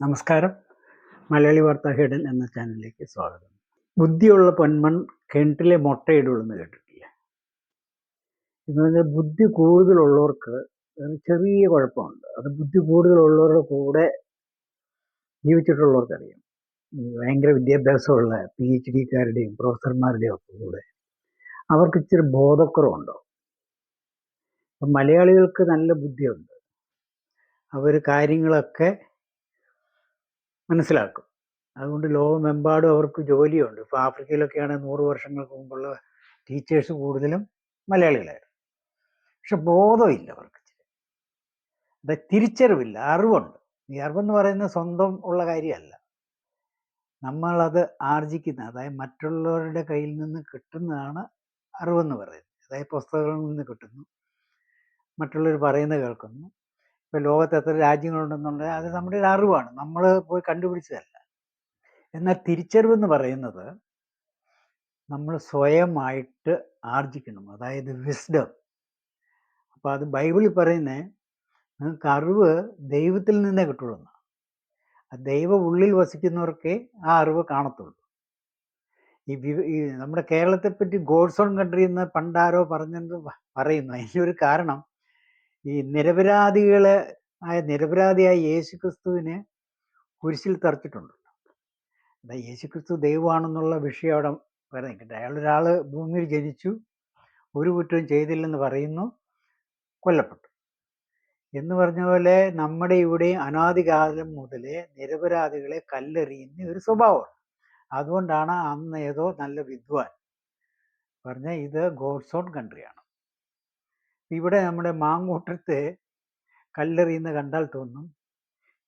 നമസ്കാരം. മലയാളി വാർത്താ ഹെഡൻ എന്ന ചാനലിലേക്ക് സ്വാഗതം. ബുദ്ധിയുള്ള പൊന്മൺ കിണറ്റിലെ മുട്ടയിടുള്ളൂ എന്ന് കേട്ടിട്ടില്ല? എന്ന് പറഞ്ഞാൽ ബുദ്ധി കൂടുതലുള്ളവർക്ക് ചെറിയ കുഴപ്പമുണ്ട്. അത് ബുദ്ധി കൂടുതലുള്ളവരുടെ കൂടെ ജീവിച്ചിട്ടുള്ളവർക്കറിയാം. ഭയങ്കര വിദ്യാഭ്യാസമുള്ള പി എച്ച് ഡിക്കാരുടെയും പ്രൊഫസർമാരുടെയും ഒക്കെ കൂടെ അവർക്ക് ഇച്ചിരി ബോധക്കുറവുണ്ടോ? മലയാളികൾക്ക് നല്ല ബുദ്ധിയുണ്ട്. അവർ കാര്യങ്ങളൊക്കെ മനസ്സിലാക്കും. അതുകൊണ്ട് ലോകമെമ്പാടും അവർക്ക് ജോലിയുണ്ട്. ഇപ്പോൾ ആഫ്രിക്കയിലൊക്കെയാണ് നൂറ് വർഷങ്ങൾക്ക് മുമ്പുള്ള ടീച്ചേഴ്സ് കൂടുതലും മലയാളികളായിരുന്നു. പക്ഷെ ബോധമില്ല അവർക്ക് അത് തിരിച്ചറിവില്ല അറിവുണ്ട്. ഈ അറിവെന്ന് പറയുന്നത് സ്വന്തം ഉള്ള കാര്യമല്ല. നമ്മളത് ആർജിക്കുന്ന അതായത് മറ്റുള്ളവരുടെ കയ്യിൽ നിന്ന് കിട്ടുന്നതാണ് അറിവെന്ന് പറയുന്നത്. അതായത് പുസ്തകങ്ങളിൽ നിന്ന് കിട്ടുന്നു. മറ്റുള്ളവർ പറയുന്നത് കേൾക്കുന്നു. ഇപ്പോൾ ലോകത്ത് എത്ര രാജ്യങ്ങളുണ്ടെന്നുള്ളത് അത് നമ്മുടെ ഒരു അറിവാണ്. നമ്മൾ പോയി കണ്ടുപിടിച്ചതല്ല. എന്നാൽ തിരിച്ചറിവെന്ന് പറയുന്നത് നമ്മൾ സ്വയമായിട്ട് ആർജിക്കണം. അതായത് വിസ്ഡം അപ്പോൾ അത് ബൈബിളിൽ പറയുന്നത് നിങ്ങൾക്ക് അറിവ് ദൈവത്തിൽ നിന്നേ കിട്ടുള്ളൂ. ആ ദൈവം ഉള്ളിൽ വസിക്കുന്നവർക്കേ ആ അറിവ് കാണത്തുള്ളൂ. ഈ ഈ നമ്മുടെ കേരളത്തെപ്പറ്റി ഗോഡ്സ് ഓൺ കൺട്രി എന്ന് പണ്ടാരോ പറഞ്ഞെന്ന് പറയുന്നു. അതിന്റെ ഒരു കാരണം ഈ നിരപരാധികളെ ആയ നിരപരാധിയായ യേശു ക്രിസ്തുവിനെ കുരിശിൽ തറച്ചിട്ടുണ്ട്. അതാ യേശു ക്രിസ്തു ദൈവമാണെന്നുള്ള വിഷയം അവിടെ വരെ നിൽക്കട്ടെ അയാളൊരാൾ ഭൂമിയിൽ ജനിച്ചു ഒരു കുറ്റവും ചെയ്തില്ലെന്ന് പറയുന്നു കൊല്ലപ്പെട്ടു. എന്ന് പറഞ്ഞ പോലെ നമ്മുടെ ഇവിടെ അനാദികാലം മുതലേ നിരപരാധികളെ കല്ലെറിയുന്ന ഒരു സ്വഭാവമാണ് അതുകൊണ്ടാണ് അന്ന് ഏതോ നല്ല വിദ്വാൻ പറഞ്ഞ ഇത് ഗോഡ്സ് ഓൺ കൺട്രിയാണ്. ഇവിടെ നമ്മുടെ മാങ്ങൂട്ടത്തെ കല്ലെറിയുന്ന കണ്ടാൽ തോന്നും.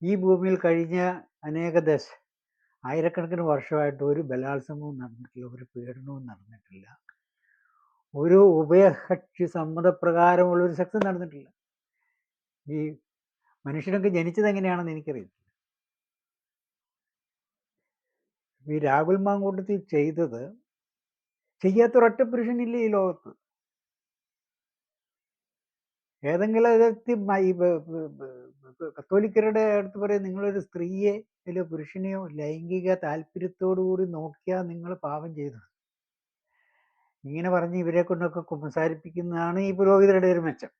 ഈ ഭൂമിയിൽ കഴിഞ്ഞ അനേക ദശ ആയിരക്കണക്കിന് വർഷമായിട്ട് ഒരു ബലാത്സംഗവും നടന്നിട്ടില്ല ഒരു പീഡനവും നടന്നിട്ടില്ല. ഒരു ഉഭയകക്ഷി സമ്മതപ്രകാരമുള്ള ഒരു സെക്സ് നടന്നിട്ടില്ല. ഈ മനുഷ്യനൊക്കെ ജനിച്ചത് എങ്ങനെയാണെന്ന് എനിക്കറിയില്ല ഈ രാഹുൽ മാങ്കൂട്ടത്തിൽ ചെയ്തത് ചെയ്യാത്തൊരൊറ്റ പുരുഷനില്ല ഈ ലോകത്ത്? ഏതെങ്കിലും വ്യക്തി കത്തോലിക്കരുടെ അടുത്ത് പറയും നിങ്ങളൊരു സ്ത്രീയെ അല്ലെങ്കിൽ പുരുഷനെയോ ലൈംഗിക താല്പര്യത്തോടു കൂടി നോക്കിയാൽ നിങ്ങൾ പാപം ചെയ്തു ഇങ്ങനെ പറഞ്ഞ് ഇവരെ കൊണ്ടൊക്കെ സംസാരിപ്പിക്കുന്നതാണ് ഈ പുരോഹിതരുടെ ഒരു മെച്ചം.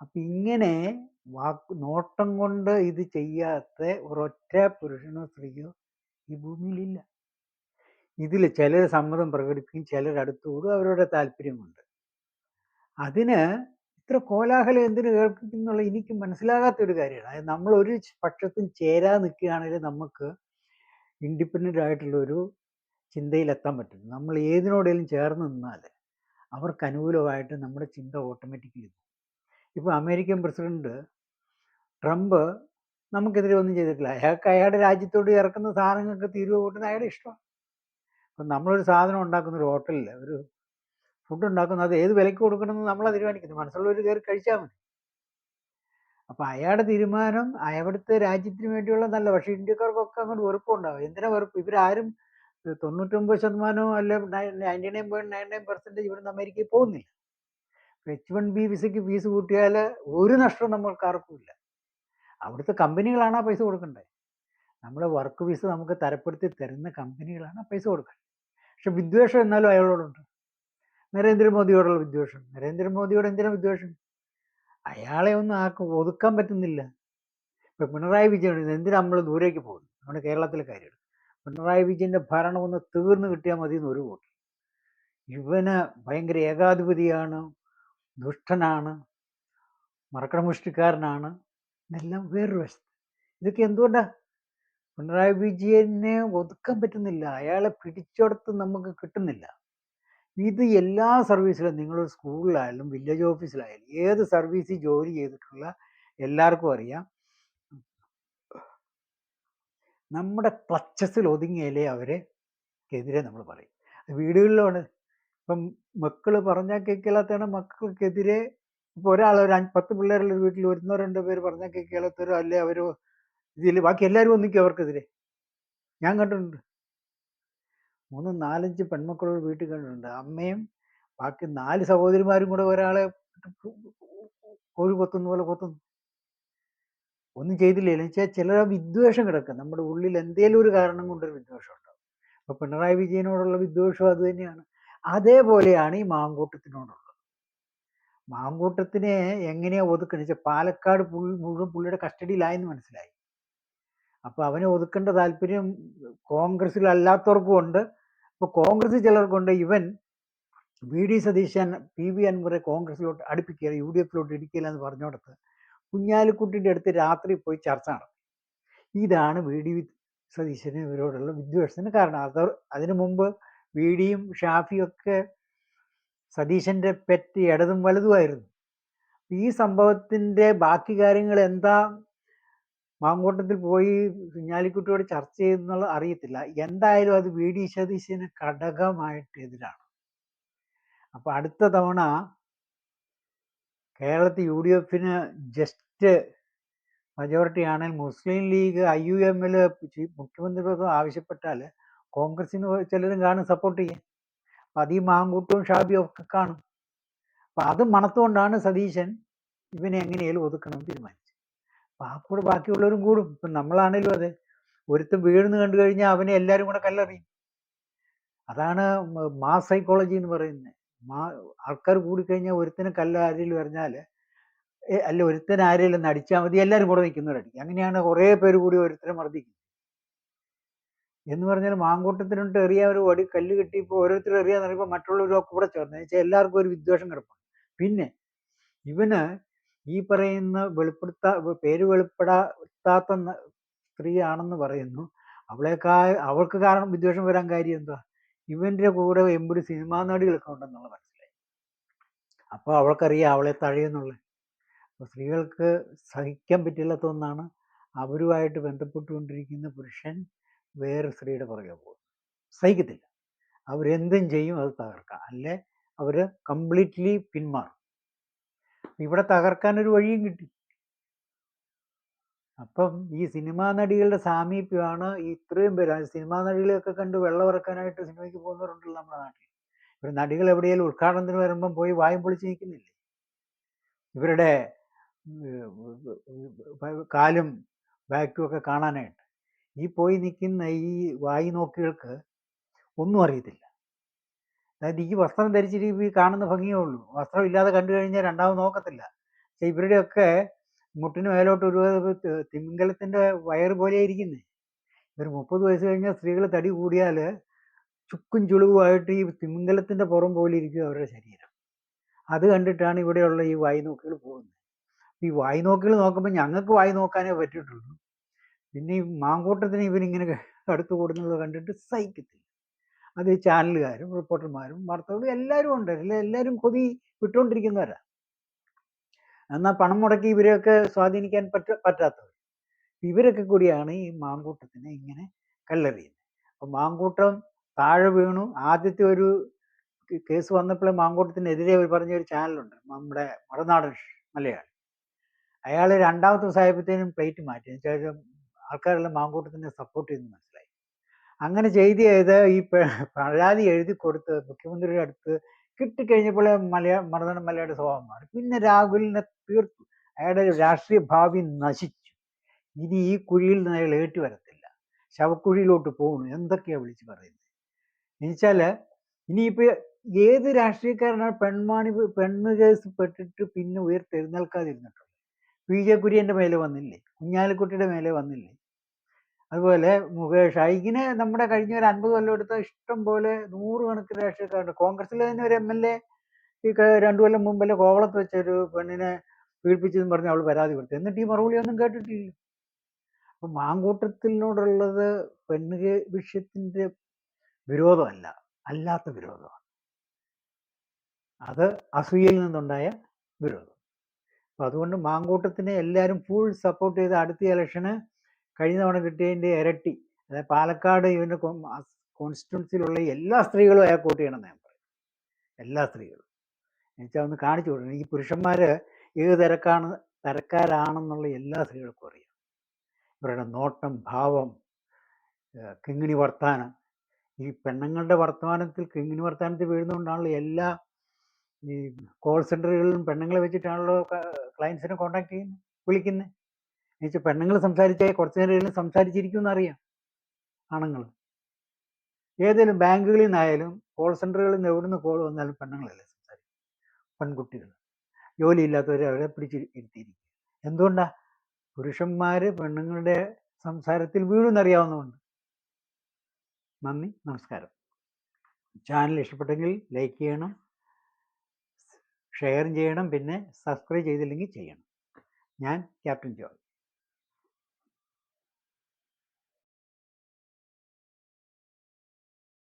അപ്പൊ ഇങ്ങനെ വാക്ക് നോട്ടം കൊണ്ട് ഇത് ചെയ്യാത്ത ഒരൊറ്റ പുരുഷനോ സ്ത്രീയോ ഈ ഭൂമിയിലില്ല. ഇതിൽ ചിലർ സമ്മതം പ്രകടിപ്പിക്കും ചിലർ അവരുടെ താല്പര്യമുണ്ട് അതിന് ഇത്ര കോലാഹലം എന്തിനു കേൾപ്പിക്കുന്നുള്ള എനിക്ക് മനസ്സിലാകാത്ത ഒരു കാര്യമാണ്. അതായത് നമ്മൾ ഒരു പക്ഷത്തും ചേരാ നിൽക്കുകയാണെങ്കിൽ നമുക്ക് ഇൻഡിപെൻഡന്റ് ആയിട്ടുള്ള ഒരു ചിന്തയിലെത്താൻ പറ്റും. നമ്മൾ ഏതിനോടെങ്കിലും ചേർന്ന് നിന്നാൽ അവർക്ക് അനുകൂലമായിട്ട് നമ്മുടെ ചിന്ത ഓട്ടോമാറ്റിക്കലി ഇപ്പോൾ അമേരിക്കൻ പ്രസിഡന്റ് ട്രംപ് നമുക്കെതിരെ ഒന്നും ചെയ്തിട്ടില്ല. അയാൾക്ക് അയാളുടെ രാജ്യത്തോട് ഇറക്കുന്ന സാധനങ്ങൾക്ക് തീരുവ കൂട്ടുന്ന അയാളുടെ ഇഷ്ടമാണ്. ഇപ്പം നമ്മളൊരു സാധനം ഉണ്ടാക്കുന്ന ഒരു ഹോട്ടലിൽ ഒരു ഫുഡ് ഉണ്ടാക്കുന്നത് അത് ഏത് വിലയ്ക്ക് കൊടുക്കണമെന്ന് നമ്മൾ തീരുമാനിക്കുന്നത് മനസ്സുള്ളവർ കയറി കഴിച്ചാൽ മതി. അപ്പം അയാളുടെ തീരുമാനം അവിടുത്തെ രാജ്യത്തിന് വേണ്ടിയുള്ള നല്ല പക്ഷേ ഇന്ത്യക്കാർക്കൊക്കെ അങ്ങോട്ട് വെറുപ്പുണ്ടാവും. എന്തിനാ വെറുപ്പ്? ഇവരാരും തൊണ്ണൂറ്റൊമ്പത് ശതമാനവും അല്ല ninety nine point nine nine percentage ഇവിടുന്ന് അമേരിക്കയിൽ പോകുന്നില്ല. എച്ച് വൺ ബി വിസയ്ക്ക് ഫീസ് കൂട്ടിയാൽ ഒരു നഷ്ടവും നമ്മൾക്ക് ആർക്കും ഇല്ല അവിടുത്തെ കമ്പനികളാണ് ആ പൈസ കൊടുക്കേണ്ടത് നമ്മുടെ വർക്ക് വിസ നമുക്ക് തരപ്പെടുത്തി തരുന്ന കമ്പനികളാണ് പൈസ കൊടുക്കേണ്ടത് പക്ഷെ വിദ്വേഷം എന്നാലും അയാളോടുണ്ട്. നരേന്ദ്രമോദിയോടുള്ള വിദ്വേഷം. നരേന്ദ്രമോദിയോട് എന്തിനാ വിദ്വേഷം? അയാളെ ഒന്നും ആർക്കും ഒതുക്കാൻ പറ്റുന്നില്ല. ഇപ്പൊ പിണറായി വിജയൻ എന്തിനാ നമ്മൾ ദൂരേക്ക് പോകുന്നു നമ്മുടെ കേരളത്തിലെ കാര്യമാണ് പിണറായി വിജയന്റെ ഭരണം ഒന്ന് തീർന്നു കിട്ടിയാൽ മതി എന്ന് ഒരു വോട്ട്. ഇവന് ഭയങ്കര ഏകാധിപതിയാണ് ദുഷ്ടനാണ് മറക്കടമുഷ്ടിക്കാരനാണ് ഇതെല്ലാം വേറൊരു വശത്ത് ഇതൊക്കെ എന്തുകൊണ്ടാ? പിണറായി വിജയനെ ഒതുക്കാൻ പറ്റുന്നില്ല. അയാളെ പിടിച്ചെടുത്ത് നമുക്ക് കിട്ടുന്നില്ല. ഇത് എല്ലാ സർവീസിലും നിങ്ങളൊരു സ്കൂളിലായാലും വില്ലേജ് ഓഫീസിലായാലും ഏത് സർവീസിൽ ജോലി ചെയ്തിട്ടുള്ള എല്ലാവർക്കും അറിയാം. നമ്മുടെ ക്ലച്ചസിൽ ഒതുങ്ങിയാലേ അവരെ എതിരെ നമ്മൾ പറയും. വീടുകളിലാണ് ഇപ്പം മക്കൾ പറഞ്ഞാൽ കേൾക്കാത്തതാണ് മക്കൾക്കെതിരെ ഇപ്പോൾ ഒരാൾ ഒരു പത്ത് പിള്ളേരുള്ള വീട്ടിൽ ഒരുന്നോ രണ്ടോ പേര് പറഞ്ഞാൽ കേൾക്കാത്തവരോ അല്ലെ അവരോ ഇതിൽ ബാക്കി എല്ലാവരും ഒന്നിക്കും അവർക്കെതിരെ. ഞാൻ കണ്ടിട്ടുണ്ട്. മൂന്ന് നാലഞ്ച് പെൺമക്കളുടെ വീട്ടുകാരുണ്ട് അമ്മയും ബാക്കി നാല് സഹോദരിമാരും കൂടെ ഒരാളെ കോഴി കൊത്തുന്ന പോലെ കൊത്തുന്നു ഒന്നും ചെയ്തില്ലേ? എന്ന് വെച്ചാൽ ചിലർ വിദ്വേഷം കിടക്കും. നമ്മുടെ ഉള്ളിൽ എന്തേലും ഒരു കാരണം കൊണ്ടൊരു വിദ്വേഷം ഉണ്ടാവും. അപ്പൊ പിണറായി വിജയനോടുള്ള വിദ്വേഷം അത് തന്നെയാണ്. അതേപോലെയാണ് ഈ മാങ്കൂട്ടത്തിനോടുള്ളത്. മാങ്കൂട്ടത്തിനെ എങ്ങനെയാ ഒതുക്കണെന്ന് വെച്ചാൽ പാലക്കാട് മുഴുവൻ പുള്ളിയുടെ കസ്റ്റഡിയിലായെന്ന് മനസ്സിലായി. അപ്പൊ അവനെ ഒതുക്കേണ്ട താല്പര്യം കോൺഗ്രസ്സിലല്ലാത്തവർക്കും ഉണ്ട്. ഇപ്പൊ കോൺഗ്രസ് ചിലർക്കുണ്ട് ഇവൻ V D Satheesan P V അൻവറെ കോൺഗ്രസിലോട്ട് അടുപ്പിക്കുക യു ഡി എഫിലോട്ട് ഇടിക്കില്ല എന്ന് പറഞ്ഞോടത്ത് കുഞ്ഞാലിക്കുട്ടിന്റെ അടുത്ത് രാത്രി പോയി ചർച്ച നടത്തി. ഇതാണ് വി ഡി സതീശന് ഇവരോടുള്ള വിദ്വേഷത്തിന് കാരണം. അത് അതിനു മുമ്പ് വി ഡിയും ഷാഫിയും ഒക്കെ സതീശന്റെ പെറ്റ് ഇടതും വലതുമായിരുന്നു ഈ സംഭവത്തിന്റെ ബാക്കി കാര്യങ്ങൾ എന്താ മാങ്കൂട്ടത്തിൽ പോയി കുഞ്ഞാലിക്കുട്ടിയോട് ചർച്ച ചെയ്യുന്നുള്ള അറിയത്തില്ല. എന്തായാലും അത് വി. ഡി. സതീശന് ഘടകമായിട്ട് എതിരാണ്. അപ്പൊ അടുത്ത തവണ കേരളത്തിൽ യു ഡി എഫിന് ജസ്റ്റ് മജോറിറ്റി ആണെങ്കിൽ മുസ്ലിം ലീഗ് ഐ യു എമ്മിൽ മുഖ്യമന്ത്രി പദം ആവശ്യപ്പെട്ടാൽ കോൺഗ്രസിന് ചിലരും കാണും സപ്പോർട്ട് ചെയ്യാൻ. അപ്പം അത് ഈ മാങ്കൂട്ടവും ഷാബിയും ഒക്കെ കാണും. അപ്പം അത് മണത്തുകൊണ്ടാണ് സതീശൻ ഇവനെ എങ്ങനെയാലും ഒതുക്കണം തീരുമാനിച്ചത്. അപ്പം ആ കൂടെ ബാക്കിയുള്ളവരും കൂടും. ഇപ്പം നമ്മളാണേലും അതെ. ഒരുത്തും വീഴുന്നു കണ്ടു കഴിഞ്ഞാൽ അവനെ എല്ലാവരും കൂടെ കല്ലെറിയും. അതാണ് മാ സൈക്കോളജി എന്ന് പറയുന്നത്. മാ ആൾക്കാർ കൂടിക്കഴിഞ്ഞാൽ ഒരുത്തിന് കല്ല് ആരെങ്കിലും എറിഞ്ഞാൽ അല്ല ഒരുത്തൻ ആരെങ്കിലും ഒന്ന് അടിച്ചാൽ മതി എല്ലാവരും കൂടെ നിൽക്കുന്നവരടിക്കും അങ്ങനെയാണ് കുറേ പേര് കൂടി ഒരുത്തരെ മർദ്ദിക്കുന്നത്. എന്ന് പറഞ്ഞാൽ മാങ്കൂട്ടത്തിനോട്ട് എറിയാൻ ഒരു വടി കല്ല് കിട്ടി ഇപ്പോൾ ഓരോരുത്തർ എറിയാന്ന് പറയുമ്പോൾ മറ്റുള്ളവരൊക്കെ കൂടെ ചേർന്ന്. വെച്ചാൽ എല്ലാവർക്കും ഒരു വിദ്വേഷം കിടപ്പുണ്ട്. പിന്നെ ഇവന് ഈ പറയുന്ന വെളിപ്പെടുത്താ പേര് വെളിപ്പെടാത്ത സ്ത്രീയാണെന്ന് പറയുന്നു. അവളേക്കാ അവൾക്ക് കാരണം വിദ്വേഷം വരാൻ കാര്യം എന്താ ഇവന്റെ കൂടെ എമ്പൊരു സിനിമാ നടികളൊക്കെ ഉണ്ടെന്നുള്ള മനസ്സിലായി. അപ്പോൾ അവൾക്കറിയാം അവളെ തഴയുന്നുള്ളത് അപ്പോൾ സ്ത്രീകൾക്ക് സഹിക്കാൻ പറ്റില്ലാത്ത ഒന്നാണ് അവരുമായിട്ട് ബന്ധപ്പെട്ടുകൊണ്ടിരിക്കുന്ന പുരുഷൻ വേറെ സ്ത്രീയുടെ പുറകെ പോകും. സഹിക്കത്തില്ല. അവരെന്തും ചെയ്യും അത് തകർക്കാം. അല്ലെ? അവർ കംപ്ലീറ്റ്ലി പിന്മാറും. ഇവിടെ തകർക്കാൻ ഒരു വഴിയും കിട്ടി. അപ്പം ഈ സിനിമാ നടികളുടെ സാമീപ്യമാണ് ഇത്രയും പേര്. സിനിമാ നടികളെയൊക്കെ കണ്ട് വെള്ളമിറക്കാനായിട്ട് സിനിമയ്ക്ക് പോകുന്നവരുണ്ടല്ലോ നമ്മുടെ നാട്ടിൽ. ഇവർ നടികൾ എവിടെയെങ്കിലും ഉദ്ഘാടനത്തിന് വരുമ്പം പോയി വായും പൊളിച്ച് നിൽക്കുന്നില്ലേ? ഇവരുടെ കാലും ബാക്കും ഒക്കെ കാണാനായിട്ട്. ഈ പോയി നിൽക്കുന്ന ഈ വായി നോക്കികൾക്ക് ഒന്നും അറിയത്തില്ല. അതായത് ഈ വസ്ത്രം ധരിച്ചിട്ട് ഈ കാണുന്ന ഭംഗിയേ ഉള്ളൂ. വസ്ത്രം ഇല്ലാതെ കണ്ടു കഴിഞ്ഞാൽ രണ്ടാമത് നോക്കത്തില്ല. പക്ഷെ ഇവരുടെയൊക്കെ മുട്ടിന് മേലോട്ട് ഒരു തിമിംഗലത്തിന്റെ വയറ് പോലെ ഇരിക്കുന്നേ. ഇവർ മുപ്പത് വയസ്സ് കഴിഞ്ഞാൽ സ്ത്രീകൾ തടി കൂടിയാൽ ചുക്കും ചുളിവുമായിട്ട് ഈ തിമിംഗലത്തിന്റെ പുറം പോലെ ഇരിക്കും അവരുടെ ശരീരം. അത് കണ്ടിട്ടാണ് ഇവിടെയുള്ള ഈ വായ്നോക്കുകൾ പോകുന്നത് ഈ വായ്നോക്കുകൾ നോക്കുമ്പോൾ ഞങ്ങൾക്ക് വായി നോക്കാനേ പറ്റിയിട്ടുള്ളൂ. പിന്നെ ഈ മാങ്കൂട്ടത്തിന് ഇവരിങ്ങനെ അടുത്ത് കൂടുന്നത് കണ്ടിട്ട് സഹിക്കത്തില്ല. അത് ചാനലുകാരും റിപ്പോർട്ടർമാരും വാർത്തകളും എല്ലാവരും ഉണ്ട്. എല്ലാവരും കൊതി വിട്ടുകൊണ്ടിരിക്കുന്നവരാ. എന്നാൽ പണം മുടക്കി ഇവരെയൊക്കെ സ്വാധീനിക്കാൻ പറ്റ പറ്റാത്തവർ ഇവരൊക്കെ കൂടിയാണ് ഈ മാങ്കൂട്ടത്തിനെ ഇങ്ങനെ കല്ലെറിയുന്നത് അപ്പം മാങ്കൂട്ടം താഴെ വീണു. ആദ്യത്തെ ഒരു കേസ് വന്നപ്പോൾ മാങ്കൂട്ടത്തിനെതിരെ പറഞ്ഞ ഒരു ചാനലുണ്ട്. നമ്മുടെ മറുനാടൻ മലയാളി. അയാൾ രണ്ടാമത്തെ ദിവസമായപ്പോഴത്തേനും പ്ലേറ്റ് മാറ്റി. ആൾക്കാരെല്ലാം മാങ്കൂട്ടത്തിനെ സപ്പോർട്ട് ചെയ്യുന്നു മനസ്സിലായി. അങ്ങനെ ചെയ്ത് ചെയ്ത് ഈ പരാതി എഴുതി കൊടുത്ത് മുഖ്യമന്ത്രിയുടെ അടുത്ത് കിട്ടിക്കഴിഞ്ഞപ്പോൾ മലയാ മർദ്ദന മലയുടെ സ്വഭാവം മാറി. പിന്നെ രാഹുലിനെ തീർത്തു അയാളുടെ രാഷ്ട്രീയ ഭാവി നശിച്ചു. ഇനി ഈ കുഴിയിൽ നിന്ന് അയാൾ ഏറ്റി വരത്തില്ല. ശവക്കുഴിയിലോട്ട് പോകുന്നു എന്തൊക്കെയാ വിളിച്ച് പറയുന്നത് എന്നുവെച്ചാൽ ഇനിയിപ്പോ ഏത് രാഷ്ട്രീയക്കാരനാണ് പെൺമാണി പെണ്ണ് കേസ് പെട്ടിട്ട് പിന്നെ ഉയർത്തെഴുന്നേൽക്കാതിരുന്നിട്ടുള്ളത്? പി. ജെ. കുര്യന്റെ മേലെ വന്നില്ലേ? കുഞ്ഞാലിക്കുട്ടിയുടെ മേലെ വന്നില്ലേ? അതുപോലെ മുകേഷ് ഇങ്ങനെ നമ്മുടെ കഴിഞ്ഞ ഒരു അൻപത് കൊല്ലം എടുത്ത ഇഷ്ടം പോലെ നൂറുകണക്കിന് രാഷ്ട്രീയക്കാരുണ്ട്. കോൺഗ്രസിൽ തന്നെ ഒരു എം എൽ എ ഈ രണ്ടു കൊല്ലം മുമ്പല്ലേ കോവളത്ത് വെച്ച ഒരു പെണ്ണിനെ പീഡിപ്പിച്ചെന്ന് പറഞ്ഞ് അവൾ പരാതി കൊടുത്തു. എന്നിട്ട് ഈ മറുപടി ഒന്നും കേട്ടിട്ടില്ല. അപ്പൊ മാങ്കൂട്ടത്തിനോടുള്ളത് പെണ്ണ് വിഷയത്തിന്റെ വിരോധമല്ല അല്ലാത്ത വിരോധമാണ്. അത് അസൂയയിൽ നിന്നുണ്ടായ വിരോധം. അപ്പൊ അതുകൊണ്ട് മാങ്കൂട്ടത്തിനെ എല്ലാവരും ഫുൾ സപ്പോർട്ട് ചെയ്ത് അടുത്ത ഇലക്ഷന് കഴിഞ്ഞ തവണ കിട്ടിയതിന്റെ ഇരട്ടി. അതായത് പാലക്കാട് ഇവന്റെ കോൺസ്റ്റിറ്റ്യൻസിയിലുള്ള എല്ലാ സ്ത്രീകളും അയാൾക്ക് കോട്ട് ചെയ്യണമെന്ന് ഞാൻ പറയും എല്ലാ സ്ത്രീകളും. എന്നുവെച്ചാൽ ഒന്ന് കാണിച്ചു കൊടുക്കണം. ഈ പുരുഷന്മാർ ഏത് തിരക്കാണ് തരക്കാരാണെന്നുള്ള എല്ലാ സ്ത്രീകൾക്കും അറിയാം. ഇവരുടെ നോട്ടം ഭാവം കിങ്ങിണി വർത്താനം. ഈ പെണ്ണുങ്ങളുടെ വർത്തമാനത്തിൽ കിങ്ങിണി വർത്താനത്തിൽ വീഴുന്നതുകൊണ്ടാണല്ലോ എല്ലാ ഈ കോൾ സെന്ററുകളിലും പെണ്ണുങ്ങളെ വെച്ചിട്ടാണല്ലോ ക്ലയൻസിനെ കോണ്ടാക്ട് ചെയ്യുന്നത് വിളിക്കുന്നത്. എന്നുവെച്ചാൽ പെണ്ണുങ്ങൾ സംസാരിച്ചേ കുറച്ച് നേരം സംസാരിച്ചിരിക്കുമെന്ന് അറിയാം ആണുങ്ങൾ. ഏതെങ്കിലും ബാങ്കുകളിൽ നിന്നായാലും കോൾ സെന്ററുകളിൽ നിന്ന് എവിടെ നിന്ന് കോൾ വന്നാലും പെണ്ണുങ്ങളല്ലേ സംസാരിക്കും. പെൺകുട്ടികൾ. ജോലിയില്ലാത്തവരെ അവരെ പിടിച്ച് ഇരുത്തിയിരിക്കും എന്തുകൊണ്ടാ? പുരുഷന്മാർ പെണ്ണുങ്ങളുടെ സംസാരത്തിൽ വീഴുന്നറിയാവുന്നതുകൊണ്ട് നന്ദി നമസ്കാരം. ചാനൽ ഇഷ്ടപ്പെട്ടെങ്കിൽ ലൈക്ക് ചെയ്യണം ഷെയർ ചെയ്യണം പിന്നെ സബ്സ്ക്രൈബ് ചെയ്തില്ലെങ്കിൽ ചെയ്യണം. ഞാൻ ക്യാപ്റ്റൻ ജോയ്.